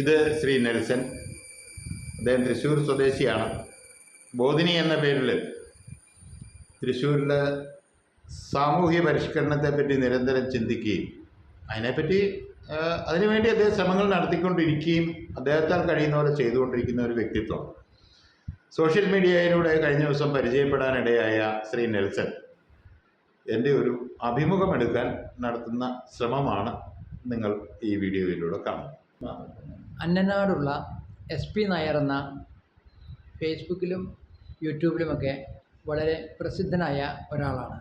ഇത് ശ്രീ നെൽസൻ അദ്ദേഹം തൃശ്ശൂർ സ്വദേശിയാണ്. ബോധിനി എന്ന പേരിൽ തൃശ്ശൂരിൽ സാമൂഹ്യ പരിഷ്കരണത്തെപ്പറ്റി നിരന്തരം ചിന്തിക്കുകയും അതിനെപ്പറ്റി അതിനുവേണ്ടി അദ്ദേഹം ശ്രമങ്ങൾ നടത്തിക്കൊണ്ടിരിക്കുകയും അദ്ദേഹത്താൽ കഴിയുന്ന പോലെ ചെയ്തുകൊണ്ടിരിക്കുന്ന ഒരു വ്യക്തിത്വം. സോഷ്യൽ മീഡിയയിലൂടെ കഴിഞ്ഞ ദിവസം പരിചയപ്പെടാനിടയായ ശ്രീ നെൽസൺ എന്റെ ഒരു അഭിമുഖമെടുക്കാൻ നടത്തുന്ന ശ്രമമാണ് നിങ്ങൾ ഈ വീഡിയോയിലൂടെ കാണുന്നത്. അന്നനാടുള്ള എസ് പി നായർ എന്ന ഫേസ്ബുക്കിലും യൂട്യൂബിലുമൊക്കെ വളരെ പ്രസിദ്ധനായ ഒരാളാണ്.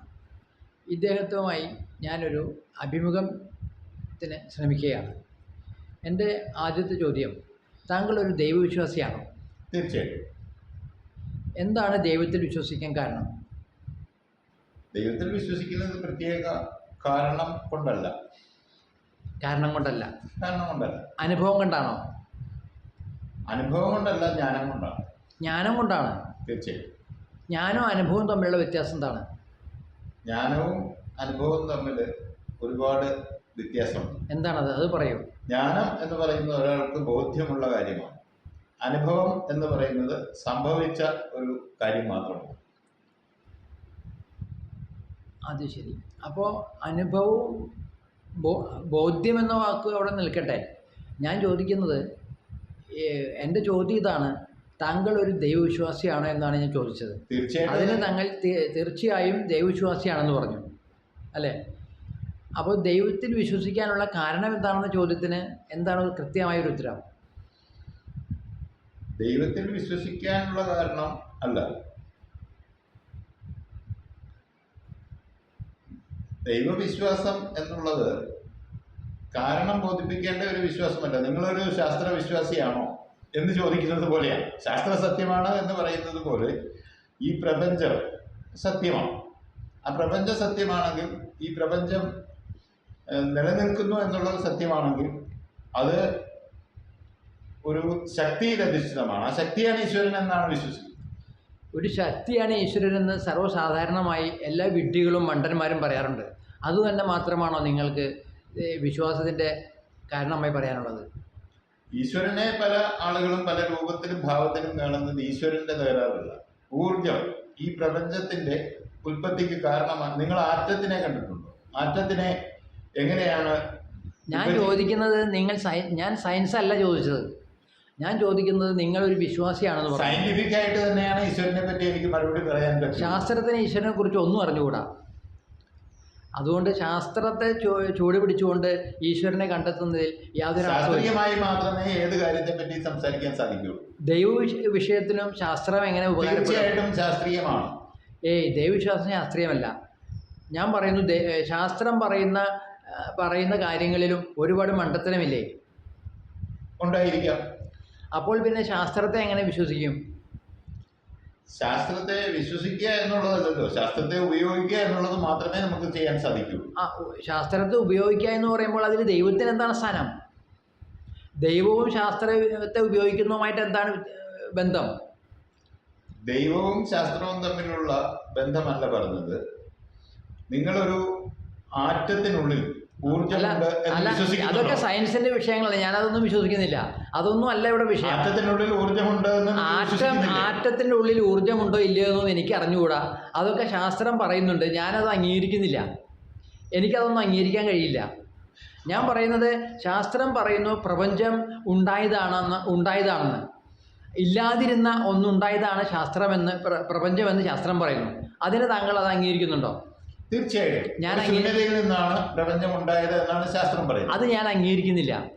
ഇദ്ദേഹത്തുമായി ഞാനൊരു അഭിമുഖത്തിന് ശ്രമിക്കുകയാണ്. എന്റെ ആദ്യത്തെ ചോദ്യം താങ്കൾ ഒരു ദൈവവിശ്വാസിയാണോ? തീർച്ചയായിട്ടും. എന്താണ് ദൈവത്തിൽ വിശ്വസിക്കാൻ കാരണം? ദൈവത്തിൽ വിശ്വസിക്കുന്നത് പ്രത്യേക കാരണം കൊണ്ടല്ല. കാരണം കൊണ്ടല്ല. കാരണം കൊണ്ടല്ല. അനുഭവം കൊണ്ടാണോ? അനുഭവം കൊണ്ടല്ല ജ്ഞാനം കൊണ്ടാണ്. ജ്ഞാനം കൊണ്ടാണ്. തീർച്ചയായും. ജ്ഞാനവും അനുഭവവും തമ്മിലുള്ള വ്യത്യാസം എന്താണ്? ജ്ഞാനവും അനുഭവവും തമ്മിൽ ഒരുപാട് വ്യത്യാസമുണ്ട്. എന്താണത്? അത് പറയൂ. ജ്ഞാനം എന്ന് പറയുന്നത് ഒരാൾക്ക് ബോധ്യമുള്ള കാര്യമാണ്. അനുഭവം എന്ന് പറയുന്നത് സംഭവിച്ച ഒരു കാര്യം മാത്രമാണ്. അത് ശരി. അപ്പോൾ അനുഭവവും ബോ ബോധ്യം എന്ന വാക്ക് അവിടെ നിൽക്കട്ടെ. ഞാൻ ചോദിക്കുന്നത് എന്റെ ചോദ്യം ഇതാണ് താങ്കൾ ഒരു ദൈവവിശ്വാസിയാണോ എന്നാണ് ഞാൻ ചോദിച്ചത്. അതിന് താങ്കൾ തീർച്ചയായും ദൈവവിശ്വാസിയാണെന്ന് പറഞ്ഞു. അല്ലേ? അപ്പോൾ ദൈവത്തിൽ വിശ്വസിക്കാനുള്ള കാരണം എന്താണെന്ന ചോദ്യത്തിന് എന്താണ് കൃത്യമായ ഒരു ഉത്തരം? ദൈവത്തിൽ വിശ്വസിക്കാനുള്ള കാരണം അല്ല. ദൈവവിശ്വാസം എന്നുള്ളത് കാരണം ബോധിപ്പിക്കേണ്ട ഒരു വിശ്വാസമല്ല. നിങ്ങളൊരു ശാസ്ത്ര വിശ്വാസിയാണോ എന്ന് ചോദിക്കുന്നത് പോലെയാണ് ശാസ്ത്ര സത്യമാണ് എന്ന് പറയുന്നത് പോലെ ഈ പ്രപഞ്ചം സത്യമാണ്. ആ പ്രപഞ്ച സത്യമാണെങ്കിൽ ഈ പ്രപഞ്ചം നിലനിൽക്കുന്നു എന്നുള്ളത് സത്യമാണെങ്കിൽ അത് ഒരു ശക്തിയിൽ അധിഷ്ഠിതമാണ്. ആ ശക്തിയാണ് ഈശ്വരൻ എന്നാണ് വിശ്വസിക്കുന്നത്. ഒരു ശക്തിയാണ് ഈശ്വരൻ എന്ന് സർവസാധാരണമായി എല്ലാ വിഡ്ഢികളും മണ്ടന്മാരും പറയാറുണ്ട്. അതുതന്നെ മാത്രമാണോ നിങ്ങൾക്ക് വിശ്വാസത്തിന്റെ വിശ്വാസത്തിന്റെ കാരണമായി പറയാനുള്ളത്? ഈശ്വരനെ പല ആളുകളും പല രൂപത്തിലും ഭാവത്തിലും കാണുന്നത് ഈശ്വരന്റെ തകരാറല്ല ഊർജം ഈ പ്രപഞ്ചത്തിന്റെ ഉൽപ്പത്തിക്ക് കാരണമാണ് നിങ്ങൾ ആറ്റത്തിനെ കണ്ടിട്ടുണ്ടോ? ആറ്റത്തിനെ എങ്ങനെയാണ് ഞാൻ ചോദിക്കുന്നത് നിങ്ങൾ ഞാൻ സയൻസ് അല്ല ചോദിച്ചത്. ഞാൻ ചോദിക്കുന്നത് നിങ്ങൾ ഒരു വിശ്വാസിയാണെന്ന് പറഞ്ഞു സയന്റിഫിക് ആയിട്ട് തന്നെയാണ് ഈശ്വരനെ പറ്റി എനിക്ക് മറുപടി പറയാൻ ശാസ്ത്രത്തിന് ഈശ്വരനെ കുറിച്ച് ഒന്നും അറിഞ്ഞുകൂടാ. അതുകൊണ്ട് ശാസ്ത്രത്തെ ചൂട് പിടിച്ചുകൊണ്ട് ഈശ്വരനെ കണ്ടെത്തുന്നതിൽ യാതൊരു ശാസ്ത്രീയമായി മാത്രമേ ഏത് കാര്യത്തെ പറ്റി സംസാരിക്കാൻ സാധിക്കുകയുള്ളൂ. ദൈവ വിഷയത്തിനും വിഷയത്തിലും ശാസ്ത്രം എങ്ങനെ ഉപകാരപ്പെടും? ശാസ്ത്രീയമാണ്. ഏയ് ദൈവവിശ്വാസം ശാസ്ത്രീയമല്ല. ഞാൻ പറയുന്നു ശാസ്ത്രം പറയുന്ന പറയുന്ന കാര്യങ്ങളിലും ഒരുപാട് മണ്ടത്തരമില്ലേ? ഉണ്ടായിരിക്കാം. അപ്പോൾ പിന്നെ ശാസ്ത്രത്തെ എങ്ങനെ വിശ്വസിക്കും? ശാസ്ത്രത്തെ വിശ്വസിക്കുക എന്നുള്ളതല്ലോ ശാസ്ത്രത്തെ ഉപയോഗിക്കുക എന്നുള്ളത് മാത്രമേ നമുക്ക് ചെയ്യാൻ സാധിക്കൂ. ആ ശാസ്ത്രത്തെ ഉപയോഗിക്കുക എന്ന് പറയുമ്പോൾ അതിൽ ദൈവത്തിന് എന്താണ് സ്ഥാനം? ദൈവവും ശാസ്ത്രത്തെ ഉപയോഗിക്കുന്നതുമായിട്ട് എന്താണ് ബന്ധം? ദൈവവും ശാസ്ത്രവും തമ്മിലുള്ള ബന്ധമല്ല പറഞ്ഞത്. നിങ്ങളൊരു ആറ്റത്തിനുള്ളിൽ അതൊക്കെ സയൻസിന്റെ വിഷയങ്ങളല്ല. ഞാനതൊന്നും വിശ്വസിക്കുന്നില്ല. അതൊന്നും അല്ല ഇവിടെ വിഷയം. ആറ്റത്തിന്റെ ഉള്ളിൽ എന്ന് നിങ്ങൾ ആറ്റം ആറ്റത്തിന്റെ ഉള്ളിൽ ഊർജമുണ്ടോ ഇല്ലയോ എന്നൊന്നും എനിക്ക് അറിഞ്ഞുകൂടാ അതൊക്കെ ശാസ്ത്രം പറയുന്നുണ്ട്. ഞാനത് അംഗീകരിക്കുന്നില്ല. എനിക്കതൊന്നും അംഗീകരിക്കാൻ കഴിയില്ല. ഞാൻ പറയുന്നത് ശാസ്ത്രം പറയുന്നു പ്രപഞ്ചം ഉണ്ടായതാണെന്ന് ഉണ്ടായതാണെന്ന്. ഇല്ലാതിരുന്ന ഒന്നുണ്ടായതാണ് ശാസ്ത്രമെന്ന് പ്ര- പ്രപഞ്ചമെന്ന് ശാസ്ത്രം പറയുന്നു. അതിന് താങ്കൾ അത് അംഗീകരിക്കുന്നുണ്ടോ? തീർച്ചയായിട്ടും. ഞാൻ ശൂന്യതയിൽ നിന്നാണ് പ്രപഞ്ചം ഉണ്ടായത് എന്നാണ് ശാസ്ത്രം പറയുന്നത്. അത് ഞാൻ അംഗീകരിക്കുന്നില്ല.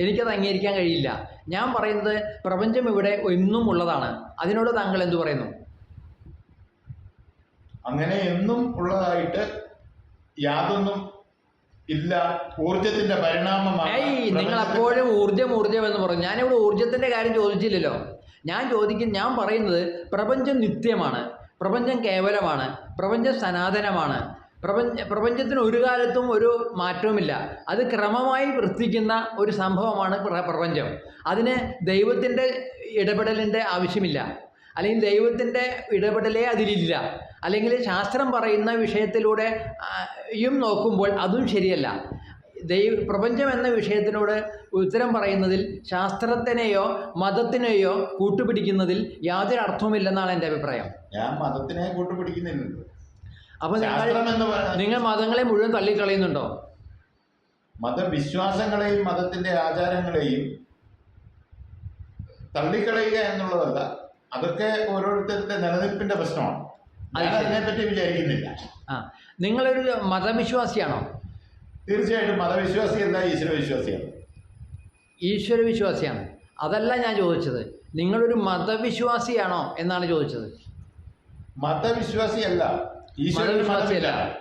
എനിക്കത് അംഗീകരിക്കാൻ കഴിയില്ല. ഞാൻ പറയുന്നത് പ്രപഞ്ചം ഇവിടെ എന്നും ഉള്ളതാണ്. അതിനോട് താങ്കൾ എന്തു പറയുന്നു? അങ്ങനെ എന്നും ഉള്ളതായിട്ട് യാതൊന്നും ഇല്ല. ഊർജത്തിന്റെ പരിണാമമാണ് നിങ്ങൾ അപ്പോഴും ഊർജം ഊർജം എന്ന് പറഞ്ഞു. ഞാനിവിടെ ഊർജത്തിന്റെ കാര്യം ചോദിച്ചില്ലല്ലോ. ഞാൻ ചോദിക്കും ഞാൻ പറയുന്നത് പ്രപഞ്ചം നിത്യമാണ്. പ്രപഞ്ചം കേവലമാണ്. പ്രപഞ്ചം സനാതനമാണ്. പ്രപഞ്ച പ്രപഞ്ചത്തിന് ഒരു കാലത്തും ഒരു മാറ്റവുമില്ല. അത് ക്രമമായി വൃത്തിക്കുന്ന ഒരു സംഭവമാണ് പ്രപഞ്ചം. അതിന് ദൈവത്തിന്റെ ഇടപെടലിന്റെ ആവശ്യമില്ല. അല്ലെങ്കിൽ ദൈവത്തിന്റെ ഇടപെടലേ അതിലില്ല. അല്ലെങ്കിൽ ശാസ്ത്രം പറയുന്ന വിഷയത്തിലൂടെ യും നോക്കുമ്പോൾ അതും ശരിയല്ല. ദൈവ പ്രപഞ്ചം എന്ന വിഷയത്തിനോട് ഉത്തരം പറയുന്നതിൽ ശാസ്ത്രത്തിനെയോ മതത്തിനെയോ കൂട്ടുപിടിക്കുന്നതിൽ യാതൊരു അർത്ഥവുമില്ലെന്നാണ് എന്റെ അഭിപ്രായം. ഞാൻ മതത്തിനെ കൂട്ടുപിടിക്കുന്നില്ല അപ്പൊ നിങ്ങൾ മതങ്ങളെ മുഴുവൻ തള്ളിക്കളയുന്നുണ്ടോ? മതവിശ്വാസങ്ങളെയും മതത്തിന്റെ ആചാരങ്ങളെയും തള്ളിക്കളയുക എന്നുള്ളതല്ല അതൊക്കെ ഓരോരുത്തരുടെ നിലനിൽപ്പിന്റെ പ്രശ്നമാണ്. അതിനെപ്പറ്റി വിചാരിക്കുന്നില്ല. ആ നിങ്ങളൊരു മതവിശ്വാസിയാണോ? തീർച്ചയായിട്ടും മതവിശ്വാസിയല്ല ഈശ്വരവിശ്വാസിയാണ്? ഈശ്വര വിശ്വാസിയാണ് അതല്ല ഞാൻ ചോദിച്ചത്. നിങ്ങളൊരു മതവിശ്വാസിയാണോ എന്നാണ് ചോദിച്ചത്. മതവിശ്വാസിയല്ല. മതവിശ്വാസിയല്ല.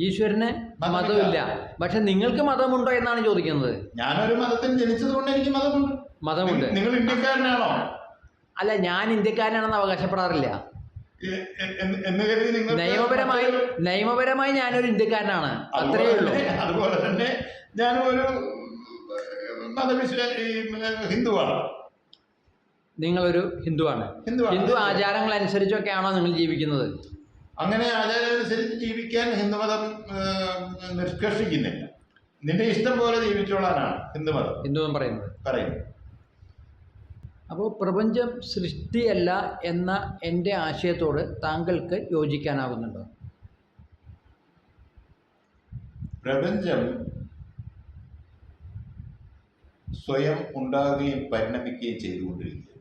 ഈശ്വരന് മതമില്ല. മതമില്ല. പക്ഷെ നിങ്ങൾക്ക് മതമുണ്ടോ എന്നാണ് ചോദിക്കുന്നത്. ഞാനൊരു മതത്തിൽ ജനിച്ചത് കൊണ്ട് എനിക്ക് മതമുണ്ട്. മതമുണ്ട്. നിങ്ങൾ ഇന്ത്യക്കാരനാണോ? അല്ല ഞാൻ ഇന്ത്യക്കാരനാണെന്ന് അവകാശപ്പെടാറില്ല. നിയമപരമായി നിയമപരമായി ഞാനൊരു ഇന്ത്യക്കാരനാണ്. അത്രയേ ഉള്ളൂ. അതുപോലെ തന്നെ ഞാനും ഒരു ഹിന്ദുവാണ്. നിങ്ങളൊരു ഹിന്ദുവാണ്. ഹിന്ദു ആചാരങ്ങൾ അനുസരിച്ചൊക്കെയാണോ നിങ്ങൾ ജീവിക്കുന്നത്? അങ്ങനെ ആചാരമനുസരിച്ച് ജീവിക്കാൻ ഹിന്ദുമതം നിഷ്കർഷിക്കുന്നില്ല നിന്റെ ഇഷ്ടം പോലെ ജീവിച്ചോളാനാണ് ഹിന്ദുമതം. ഹിന്ദുമതം പറയുന്നത്. പറയുന്നത് അപ്പോൾ പ്രപഞ്ചം സൃഷ്ടിയല്ല എന്ന എന്റെ ആശയത്തോട് താങ്കൾക്ക് യോജിക്കാനാകുന്നുണ്ടോ? പ്രപഞ്ചം സ്വയം ഉണ്ടാകുകയും പരിണമിക്കുകയും ചെയ്തുകൊണ്ടിരിക്കുക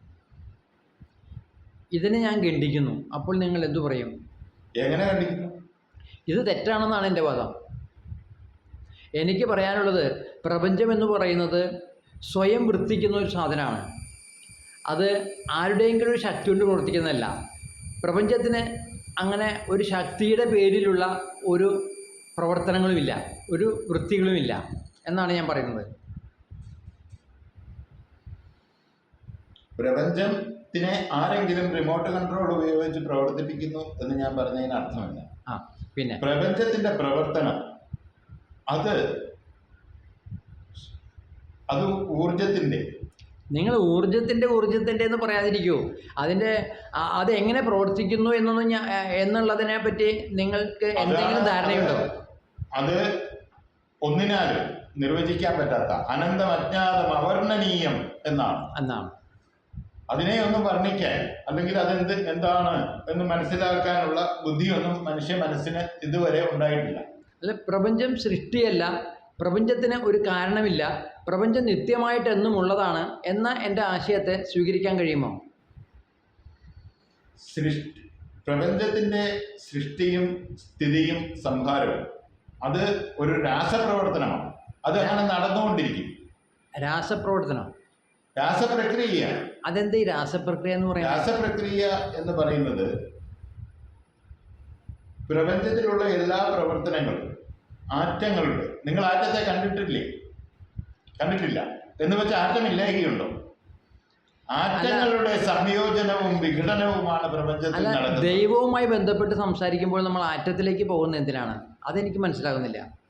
ഇതിനെ ഞാൻ ഖണ്ഡിക്കുന്നു. അപ്പോൾ നിങ്ങൾ എന്തു പറയും? എങ്ങനെ ഖണ്ഡിക്കുന്നു ഇത് തെറ്റാണെന്നാണ് എന്റെ വാദം. എനിക്ക് പറയാനുള്ളത് പ്രപഞ്ചം എന്ന് പറയുന്നത് സ്വയം വൃത്തിക്കുന്ന ഒരു സാധനമാണ്. അത് ആരുടെയെങ്കിലും ഒരു ശക്തി കൊണ്ട് പ്രവർത്തിക്കുന്നതല്ല. പ്രപഞ്ചത്തിന് അങ്ങനെ ഒരു ശക്തിയുടെ പേരിലുള്ള ഒരു പ്രവർത്തനങ്ങളുമില്ല ഒരു വൃത്തികളുമില്ല എന്നാണ് ഞാൻ പറയുന്നത്. പ്രപഞ്ചത്തിനെ ആരെങ്കിലും റിമോട്ട് കൺട്രോൾ ഉപയോഗിച്ച് പ്രവർത്തിപ്പിക്കുന്നു എന്ന് ഞാൻ പറഞ്ഞതിന് അർത്ഥമില്ല. ആ പിന്നെ? പ്രപഞ്ചത്തിന്റെ പ്രവർത്തനം അത് അത് ഊർജത്തിന്റെ നിങ്ങൾ ഊർജത്തിന്റെ ഊർജത്തിന്റെ എന്ന് പറയാതിരിക്കൂ. അതിന്റെ അതെങ്ങനെ അത് എങ്ങനെ പ്രവർത്തിക്കുന്നു എന്നൊന്നും ഞാൻ എന്നുള്ളതിനെ പറ്റി നിങ്ങൾക്ക് എന്തെങ്കിലും ധാരണയുണ്ടോ? അത് ഒന്നിനാലും നിർവചിക്കാൻ പറ്റാത്ത അനന്തം അജ്ഞാതം അവർണനീയം എന്നാണ്. എന്നാണ്. അതിനെ ഒന്ന് വർണിക്കാൻ അല്ലെങ്കിൽ അതെന്ത് എന്താണ് എന്ന് മനസ്സിലാക്കാനുള്ള ബുദ്ധിയൊന്നും മനുഷ്യ മനസ്സിന് ഇതുവരെ ഉണ്ടായിട്ടില്ല. അല്ല പ്രപഞ്ചം സൃഷ്ടിയല്ല പ്രപഞ്ചത്തിന് ഒരു കാരണമില്ല പ്രപഞ്ചം നിത്യമായിട്ട് എന്നും ഉള്ളതാണ് എന്ന എന്റെ ആശയത്തെ സ്വീകരിക്കാൻ കഴിയുമോ? സൃഷ്ടി പ്രപഞ്ചത്തിന്റെ സൃഷ്ടിയും സ്ഥിതിയും സംഹാരവും അത് ഒരു രാസപ്രവർത്തനമാണ്. അത് അങ്ങനെ നടന്നുകൊണ്ടിരിക്കും. രാസപ്രവർത്തനം? രാസപ്രക്രിയ അതെന്ത് ഈ രാസപ്രക്രിയ എന്ന് പറയുന്നത്? രാസപ്രക്രിയ എന്ന് പറയുന്നത് പ്രപഞ്ചത്തിലുള്ള എല്ലാ പ്രവർത്തനങ്ങളും ആറ്റങ്ങളുടെ നിങ്ങൾ ആറ്റത്തെ കണ്ടിട്ടില്ലേ? കണ്ടിട്ടില്ല. എന്ന് വെച്ചാൽ ആറ്റം ഇല്ലായ്കയുണ്ടോ? ആറ്റങ്ങളുടെ സംയോജനവും വിഘടനവുമാണ് പ്രപഞ്ചത്തിൽ നടക്കുന്നത്. ദൈവവുമായി ബന്ധപ്പെട്ട് സംസാരിക്കുമ്പോൾ നമ്മൾ ആറ്റത്തിലേക്ക് പോകുന്ന എന്തിനാണ്? അതെനിക്ക് മനസ്സിലാകുന്നില്ല.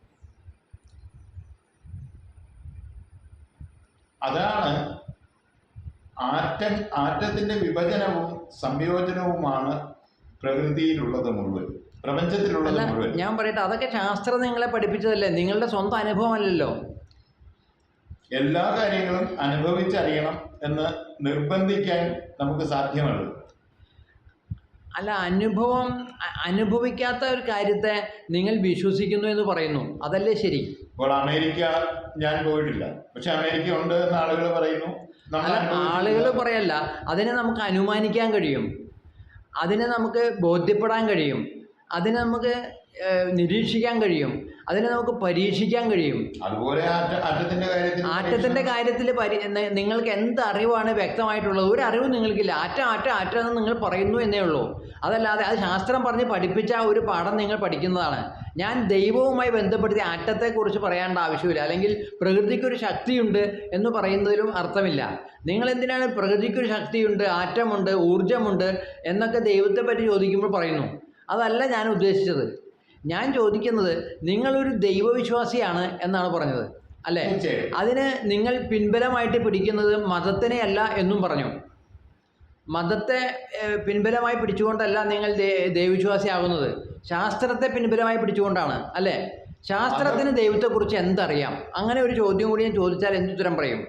അതാണ് ആറ്റം ആറ്റത്തിന്റെ വിഭജനവും സംയോജനവുമാണ് പ്രകൃതിയിലുള്ളത് മുഴുവൻ. പ്രപഞ്ചത്തിലുള്ളത് മുഴുവൻ. ഞാൻ പറയട്ടെ അതൊക്കെ ശാസ്ത്രം നിങ്ങളെ പഠിപ്പിച്ചതല്ലേ? നിങ്ങളുടെ സ്വന്തം അനുഭവമല്ലല്ലോ എല്ലാ കാര്യങ്ങളും അനുഭവിച്ചറിയണം എന്ന് നിർബന്ധിക്കാൻ നമുക്ക് സാധ്യമല്ല. അല്ല അനുഭവം അനുഭവിക്കാത്ത ഒരു കാര്യത്തെ നിങ്ങൾ വിശ്വസിക്കുന്നു എന്ന് പറയുന്നു. അതല്ലേ ശരി? ഇപ്പോൾ അമേരിക്ക ഞാൻ പോയിട്ടില്ല. പക്ഷെ അമേരിക്ക ഉണ്ട് എന്ന് ആളുകൾ പറയുന്നു. അല്ല ആളുകൾ പറയല്ല അതിനെ നമുക്ക് അനുമാനിക്കാൻ കഴിയും. അതിനെ നമുക്ക് ബോധ്യപ്പെടാൻ കഴിയും. അതിനെ നമുക്ക് നിരീക്ഷിക്കാൻ കഴിയും. അതിനെ നമുക്ക് പരീക്ഷിക്കാൻ കഴിയും. അതുപോലെ ആറ്റ ആറ്റത്തിന്റെ കാര്യത്തിൽ നിങ്ങൾക്ക് എന്ത് അറിവാണ് വ്യക്തമായിട്ടുള്ളത്? ഒരു അറിവ് നിങ്ങൾക്കില്ല. ആറ്റ ആറ്റ ആറ്റ എന്ന് നിങ്ങൾ പറയുന്നു എന്നേ ഉള്ളൂ. അതല്ലാതെ അത് ശാസ്ത്രം പറഞ്ഞ് പഠിപ്പിച്ച ഒരു പാഠം നിങ്ങൾ പഠിക്കുന്നതാണ്. ഞാൻ ദൈവവുമായി ബന്ധപ്പെടുത്തി ആറ്റത്തെക്കുറിച്ച് പറയേണ്ട ആവശ്യമില്ല. അല്ലെങ്കിൽ പ്രകൃതിക്കൊരു ശക്തിയുണ്ട് എന്ന് പറയുന്നതിലും അർത്ഥമില്ല. നിങ്ങൾ എന്തിനാണ് പ്രകൃതിക്കൊരു ശക്തിയുണ്ട് ആറ്റമുണ്ട് ഊർജമുണ്ട് എന്നൊക്കെ ദൈവത്തെ പറ്റി ചോദിക്കുമ്പോൾ പറയുന്നു. അതല്ല ഞാൻ ഉദ്ദേശിച്ചത്. ഞാൻ ചോദിക്കുന്നത് നിങ്ങളൊരു ദൈവവിശ്വാസിയാണ് എന്നാണ് പറഞ്ഞത് അല്ലേ? അതിന് നിങ്ങൾ പിൻബലമായിട്ട് പിടിക്കുന്നത് മതത്തിനെയല്ല എന്നും പറഞ്ഞു. മതത്തെ പിൻബലമായി പിടിച്ചുകൊണ്ടല്ല നിങ്ങൾ ദൈവവിശ്വാസിയാകുന്നത്. ശാസ്ത്രത്തെ പിൻബലമായി പിടിച്ചുകൊണ്ടാണ് അല്ലേ? ശാസ്ത്രത്തിന് ദൈവത്തെക്കുറിച്ച് എന്തറിയാം? അങ്ങനെ ഒരു ചോദ്യം കൂടി ഞാൻ ചോദിച്ചാൽ എന്തുത്തരം പറയും?